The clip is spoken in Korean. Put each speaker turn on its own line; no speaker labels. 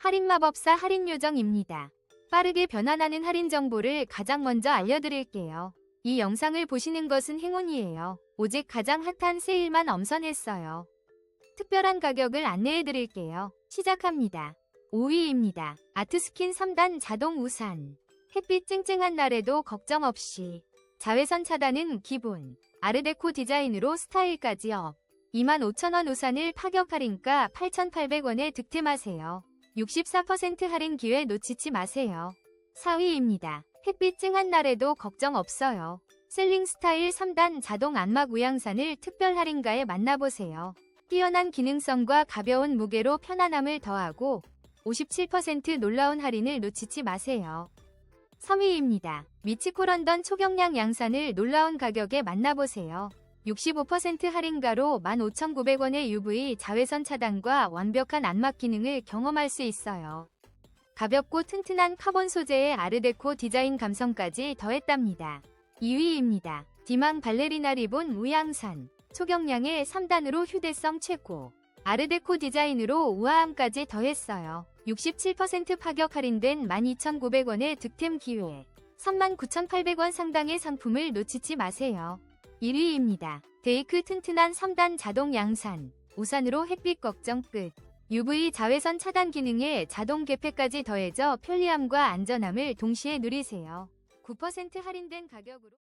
할인마법사 할인요정입니다. 빠르게 변환하는 할인 정보를 가장 먼저 알려드릴게요. 이 영상을 보시는 것은 행운이에요. 오직 가장 핫한 세일만 엄선했어요. 특별한 가격을 안내해드릴게요. 시작합니다. 5위입니다. 아트스킨 3단 자동 우산. 햇빛 쨍쨍한 날에도 걱정 없이. 자외선 차단은 기본. 아르데코 디자인으로 스타일까지 업. 25,000원 우산을 파격 할인가 8,800원에 득템하세요. 64% 할인 기회 놓치지 마세요. 4위입니다. 햇빛 쨍한 날에도 걱정 없어요. 셀링 스타일 3단 자동 안막 우양산을 특별 할인가에 만나보세요. 뛰어난 기능성과 가벼운 무게로 편안함을 더하고 57% 놀라운 할인을 놓치지 마세요. 3위입니다. 미치코 런던 초경량 양산을 놀라운 가격에 만나보세요. 65% 할인가로 15,900원의 UV 자외선 차단과 완벽한 안막 기능을 경험할 수 있어요. 가볍고 튼튼한 카본 소재의 아르데코 디자인 감성까지 더했답니다. 2위입니다. 디망 발레리나 리본 우양산. 초경량의 3단으로 휴대성 최고. 아르데코 디자인으로 우아함까지 더했어요. 67% 파격 할인된 12,900원의 득템 기회. 39,800원 상당의 상품을 놓치지 마세요. 1위입니다. 데이크 튼튼한 3단 자동 양산. 우산으로 햇빛 걱정 끝. UV 자외선 차단 기능에 자동 개폐까지 더해져 편리함과 안전함을 동시에 누리세요. 9% 할인된 가격으로